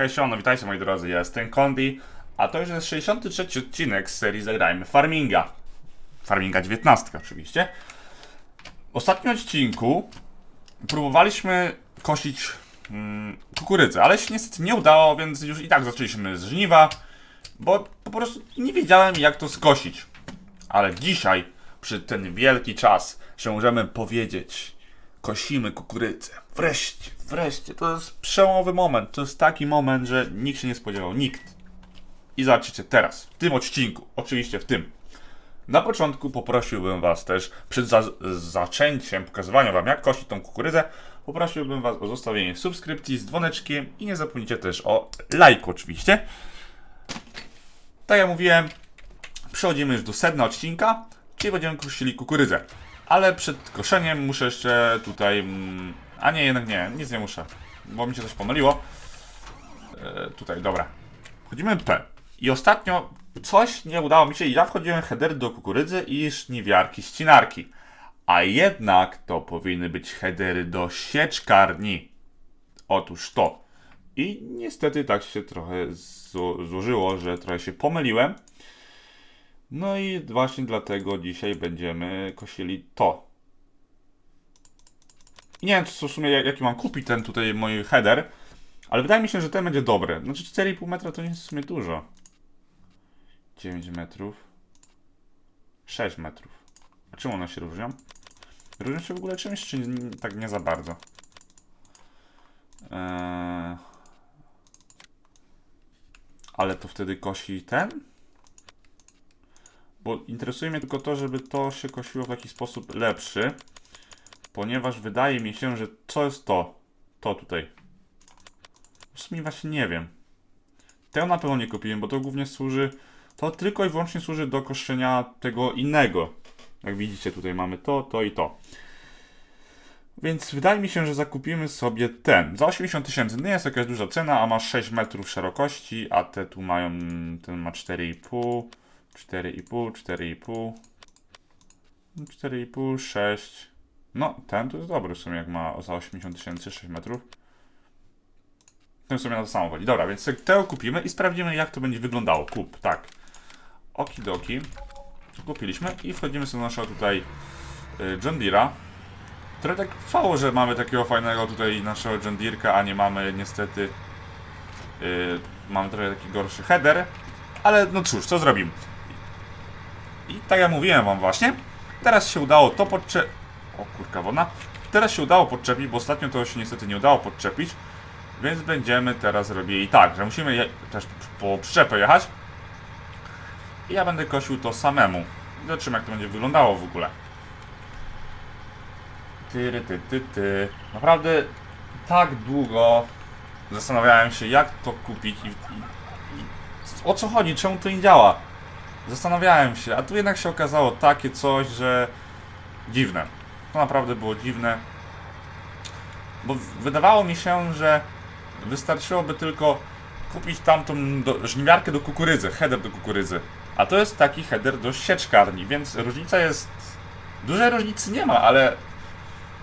Hej, siano, witajcie moi drodzy, ja jestem Kondi, a to już jest 63 odcinek z serii Zagrajmy Farminga. Farminga 19 oczywiście. W ostatnim odcinku próbowaliśmy kosić mm, kukurydzę, ale się niestety nie udało, więc już i tak zaczęliśmy z żniwa, bo po prostu nie wiedziałem jak to skosić. Ale dzisiaj, przy ten wielki czas, że możemy powiedzieć, kosimy kukurydzę. Wreszcie, wreszcie. To jest przełomowy moment. To jest taki moment, że nikt się nie spodziewał. Nikt. I zobaczycie teraz, w tym odcinku, oczywiście w tym. Na początku poprosiłbym Was też, przed za zaczęciem pokazywania Wam, jak kosić tą kukurydzę, poprosiłbym Was o zostawienie subskrypcji z dzwoneczkiem i nie zapomnijcie też o lajku oczywiście. Tak jak mówiłem, przechodzimy już do sedna odcinka, czyli będziemy kosili kukurydzę. Ale przed koszeniem muszę jeszcze tutaj... mm, A nie, jednak nie, nic nie muszę, bo mi się coś pomyliło. E, tutaj, dobra. Wchodzimy P. I ostatnio coś nie udało mi się i ja wchodziłem headery do kukurydzy i żniwiarki, ścinarki. A jednak to powinny być headery do sieczkarni. Otóż to. I niestety tak się trochę zło- złożyło, że trochę się pomyliłem. No i właśnie dlatego dzisiaj będziemy kosili to. I nie wiem, co w sumie, jaki mam kupić ten tutaj mój header, ale wydaje mi się, że ten będzie dobry. Znaczy 4,5 metra to nie jest w sumie dużo. 9 metrów. 6 metrów. A czym one się różnią? Różnią się w ogóle czymś, czy nie, tak nie za bardzo? Eee... Ale to wtedy kosi ten? Bo interesuje mnie tylko to, żeby to się kosiło w jakiś sposób lepszy. Ponieważ wydaje mi się, że co jest to? To tutaj. W sumie właśnie nie wiem. Tego na pewno nie kupiłem, bo to głównie służy. To tylko i wyłącznie służy do koszenia tego innego. Jak widzicie, tutaj mamy to, to i to. Więc wydaje mi się, że zakupimy sobie ten. Za 80 tysięcy nie jest jakaś duża cena, a ma 6 metrów szerokości, a te tu mają. Ten ma 4,5, 4,5, 4,5, 4,5, 6. No, ten to jest dobry w sumie, jak ma za 80 tysięcy 6 metrów. Ten sobie na to samo chodzi. Dobra, więc tego kupimy i sprawdzimy, jak to będzie wyglądało. Kup, tak. Okidoki. Kupiliśmy i wchodzimy sobie do naszego tutaj y, John Deere'a. Trochę tak trwało, że mamy takiego fajnego tutaj naszego John a nie mamy niestety... y, mamy trochę taki gorszy header. Ale no cóż, co zrobimy? I tak jak mówiłem wam właśnie, teraz się udało to podcze... O kurka wodna. Teraz się udało podczepić, bo ostatnio to się niestety nie udało podczepić. Więc będziemy teraz robili tak, że musimy je też po przyczepę jechać. I ja będę kosił to samemu. Zobaczymy jak to będzie wyglądało w ogóle. Ty, ty, ty, ty. Naprawdę tak długo zastanawiałem się jak to kupić i, i, i o co chodzi, czemu to nie działa. Zastanawiałem się, a tu jednak się okazało takie coś, że dziwne. To naprawdę było dziwne. Bo wydawało mi się, że wystarczyłoby tylko kupić tamtą do, żniwiarkę do kukurydzy, header do kukurydzy. A to jest taki header do sieczkarni, więc różnica jest. Dużej różnicy nie ma, ale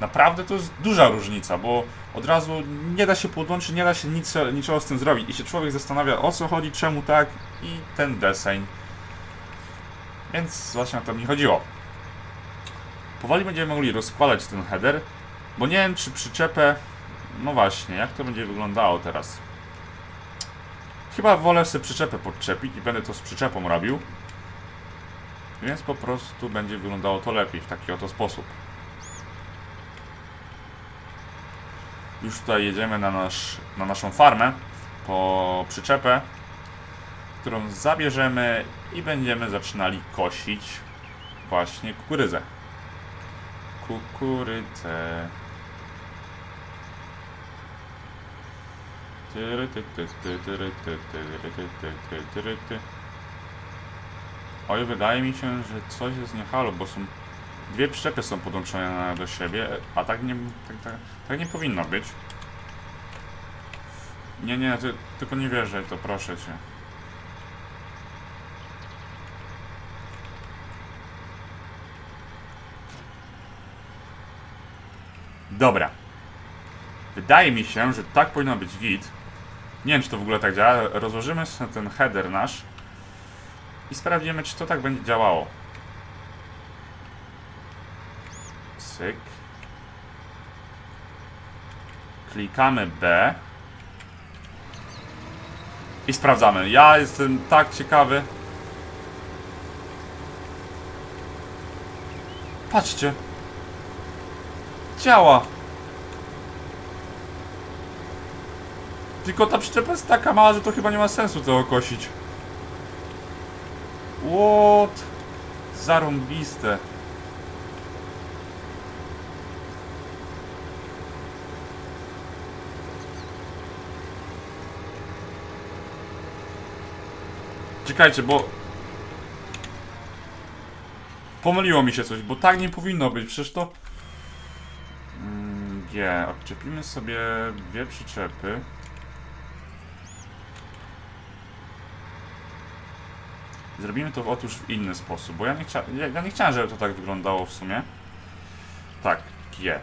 naprawdę to jest duża różnica, bo od razu nie da się podłączyć, nie da się nic, niczego z tym zrobić. I się człowiek zastanawia o co chodzi, czemu tak i ten deseń. Więc właśnie o to mi chodziło. Powoli będziemy mogli rozkładać ten header, bo nie wiem czy przyczepę. No właśnie, jak to będzie wyglądało teraz? Chyba wolę sobie przyczepę podczepić i będę to z przyczepą robił. Więc po prostu będzie wyglądało to lepiej w taki oto sposób. Już tutaj jedziemy na, nasz, na naszą farmę po przyczepę, którą zabierzemy i będziemy zaczynali kosić właśnie kukurydzę. Kukurydzę. Oj, wydaje mi się, że coś jest nie halo, bo są dwie przyczepy są podłączone do siebie, a tak nie, tak, tak, tak nie powinno być. Nie, nie, ty, tylko nie wierzę to, proszę cię. Dobra. Wydaje mi się, że tak powinno być git. Nie wiem, czy to w ogóle tak działa. Rozłożymy ten header nasz i sprawdzimy, czy to tak będzie działało. Cyk. Klikamy B. I sprawdzamy. Ja jestem tak ciekawy. Patrzcie. Działa. Tylko ta przyczepa jest taka mała, że to chyba nie ma sensu tego kosić. What? Zarąbiste. Czekajcie, bo... Pomyliło mi się coś, bo tak nie powinno być, przecież to... G, odczepimy sobie dwie przyczepy. Zrobimy to otóż w inny sposób, bo ja nie, chcia, ja, ja nie chciałem, żeby to tak wyglądało w sumie. Tak, G.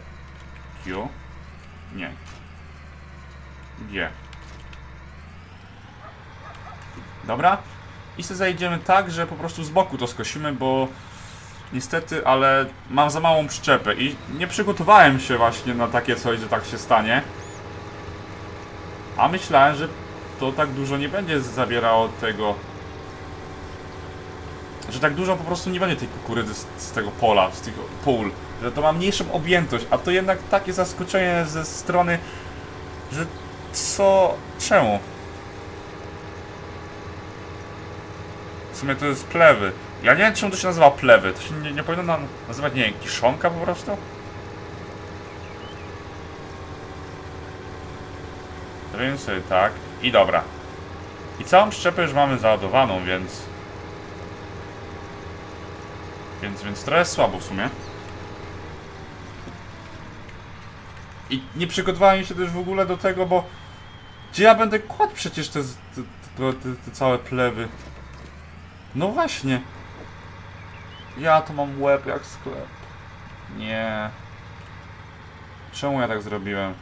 Q. Nie. G. Dobra? I sobie zajdziemy tak, że po prostu z boku to skosimy, bo niestety, ale mam za małą przyczepę i nie przygotowałem się właśnie na takie coś, że tak się stanie. A myślałem, że to tak dużo nie będzie zabierało tego. Że tak dużo po prostu nie będzie tej kukurydzy z, z tego pola, z tych pól. Że to ma mniejszą objętość, a to jednak takie zaskoczenie ze strony, że co. czemu? W sumie to jest plewy. Ja nie wiem, czemu to się nazywa plewy. To się nie, nie powinno nam nazywać, nie wiem, kiszonka po prostu? Zrobimy sobie tak. I dobra. I całą szczepę już mamy załadowaną, więc... Więc, więc trochę słabo w sumie. I nie przygotowałem się też w ogóle do tego, bo... Gdzie ja będę kładł przecież te, te, te, te, te całe plewy? No właśnie. Ja to mam łeb jak sklep. Nie. Czemu ja tak zrobiłem?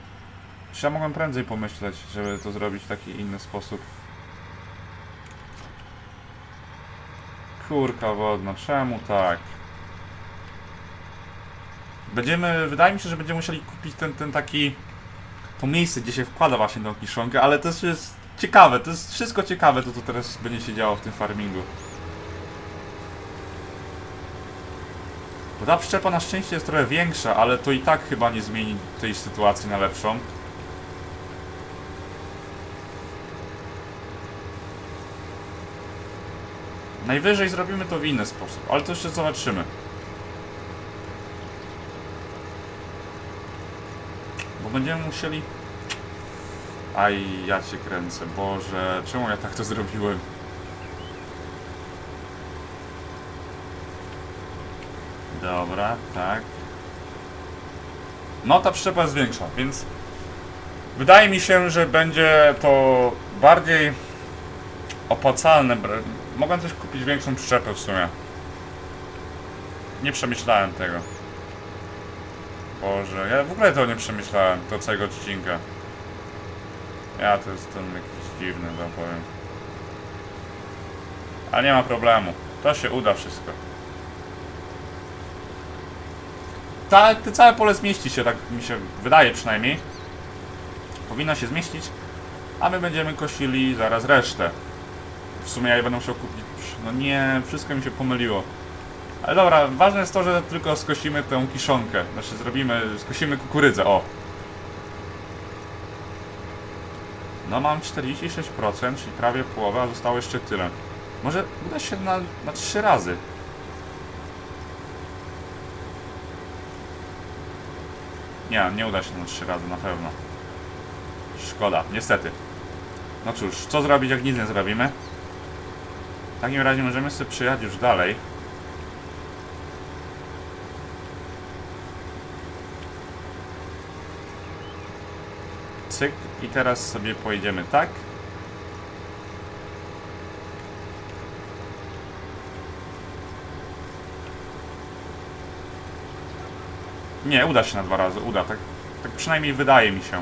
Czy ja mogłem prędzej pomyśleć, żeby to zrobić w taki inny sposób? Kurka wodna, czemu tak? Będziemy, wydaje mi się, że będziemy musieli kupić ten, ten taki... To miejsce, gdzie się wkłada właśnie tą kiszonkę, ale to jest ciekawe, to jest wszystko ciekawe, to co teraz będzie się działo w tym farmingu. Ta przyczepa na szczęście jest trochę większa, ale to i tak chyba nie zmieni tej sytuacji na lepszą. Najwyżej zrobimy to w inny sposób, ale to jeszcze zobaczymy. Bo będziemy musieli... Aj, ja cię kręcę, Boże, czemu ja tak to zrobiłem? Dobra, tak. No ta przyczepa jest większa, więc wydaje mi się, że będzie to bardziej opłacalne. Mogłem też kupić większą przyczepę w sumie. Nie przemyślałem tego. Boże, ja w ogóle to nie przemyślałem, do całego odcinka. Ja to jestem jakiś dziwny, to powiem. Ale nie ma problemu. To się uda wszystko. Ta, te całe pole zmieści się, tak mi się wydaje przynajmniej. Powinno się zmieścić, a my będziemy kosili zaraz resztę. W sumie ja je będę musiał kupić. No nie, wszystko mi się pomyliło. Ale dobra, ważne jest to, że tylko skosimy tę kiszonkę. Znaczy zrobimy, skosimy kukurydzę, o. No mam 46%, czyli prawie połowa, a zostało jeszcze tyle. Może uda się na, na 3 razy. Nie, nie uda się na trzy razy na pewno. Szkoda, niestety. No cóż, co zrobić jak nic nie zrobimy? W takim razie możemy sobie przyjechać już dalej. Cyk i teraz sobie pojedziemy tak. Nie, uda się na dwa razy, uda, tak, tak przynajmniej wydaje mi się.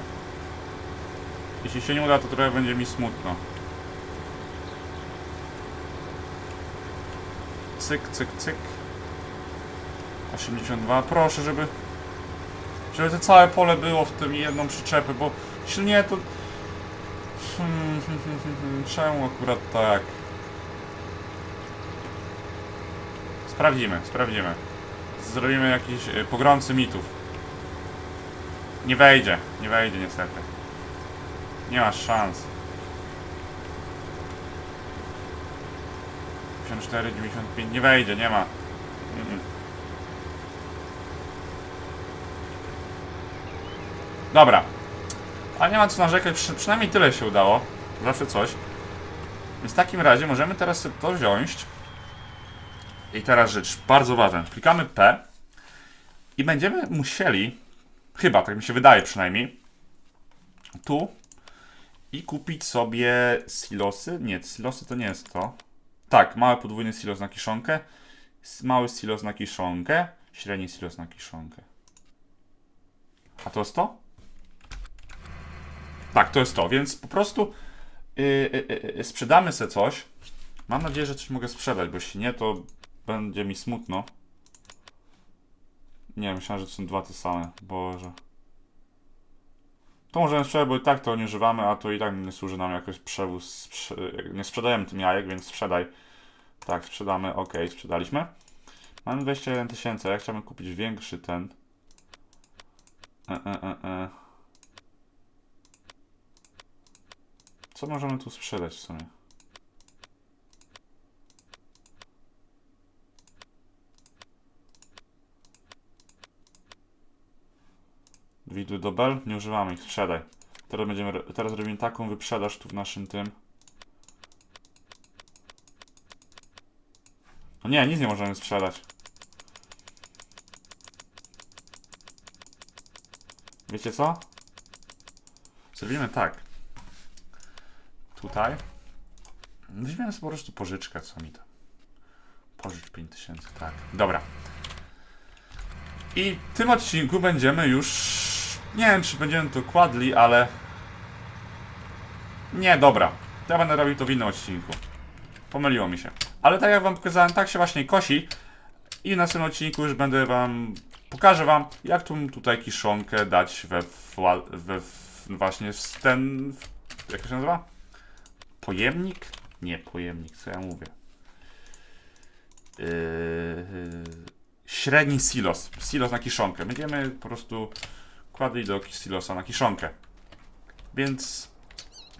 Jeśli się nie uda, to trochę będzie mi smutno. Cyk, cyk, cyk. 82. Proszę, żeby... Żeby to całe pole było w tym jedną przyczepę, bo jeśli nie, to... Hmm, hmm, hmm, hmm, hmm, Czemu akurat tak? Sprawdzimy, sprawdzimy. Zrobimy jakiś y, pogromcy mitów. Nie wejdzie, nie wejdzie niestety. Nie masz szans. 54, 95, nie wejdzie, nie ma. Mm-mm. Dobra. Ale nie ma co narzekać, przy, przynajmniej tyle się udało. Zawsze coś. Więc w takim razie możemy teraz to wziąć. I teraz rzecz bardzo ważna. Klikamy P i będziemy musieli, chyba tak mi się wydaje przynajmniej, tu i kupić sobie silosy. Nie, silosy to nie jest to. Tak, mały podwójny silos na kiszonkę, mały silos na kiszonkę, średni silos na kiszonkę. A to jest to? Tak, to jest to, więc po prostu yy, yy, yy, sprzedamy sobie coś. Mam nadzieję, że coś mogę sprzedać, bo jeśli nie, to będzie mi smutno. Nie, myślałem, że to są dwa te same. Boże. To możemy sprzedać, bo i tak to nie używamy, a to i tak nie służy nam jakoś przewóz. Nie sprzedajemy tym jajek, więc sprzedaj. Tak, sprzedamy. Ok, sprzedaliśmy. Mamy 21 tysięcy, ja chciałbym kupić większy ten. E, e, e, e. Co możemy tu sprzedać w sumie? Widły do bel? Nie używamy ich, sprzedaj. Teraz będziemy, teraz robimy taką wyprzedaż tu w naszym tym. No nie, nic nie możemy sprzedać. Wiecie co? Zrobimy tak. Tutaj. Weźmiemy sobie po prostu pożyczkę, co mi to. Pożycz 5000, tak. Dobra. I w tym odcinku będziemy już. Nie wiem, czy będziemy to kładli, ale. Nie, dobra. Ja będę robił to w innym odcinku. Pomyliło mi się. Ale tak jak wam pokazałem, tak się właśnie kosi. I w następnym odcinku już będę wam. Pokażę wam, jak tu tutaj kiszonkę dać we, we właśnie w ten. Jak się nazywa? Pojemnik? Nie, pojemnik, co ja mówię. Yy, średni silos. Silos na kiszonkę. Będziemy po prostu kładli do silosa na kiszonkę. Więc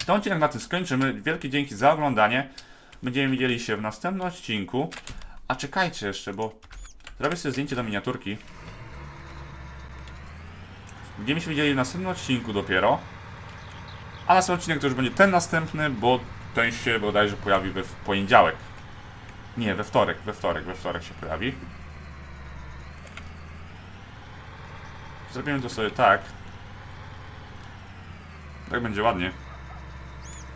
ten odcinek na tym skończymy. Wielkie dzięki za oglądanie. Będziemy widzieli się w następnym odcinku. A czekajcie jeszcze, bo zrobię sobie zdjęcie do miniaturki. Będziemy się widzieli w następnym odcinku dopiero. A następny odcinek to już będzie ten następny, bo ten się bodajże pojawi we w poniedziałek. Nie, we wtorek, we wtorek, we wtorek się pojawi. Zrobimy to sobie tak. Tak będzie ładnie.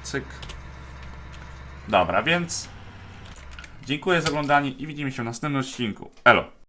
Cyk. Dobra, więc dziękuję za oglądanie i widzimy się w następnym odcinku. Elo.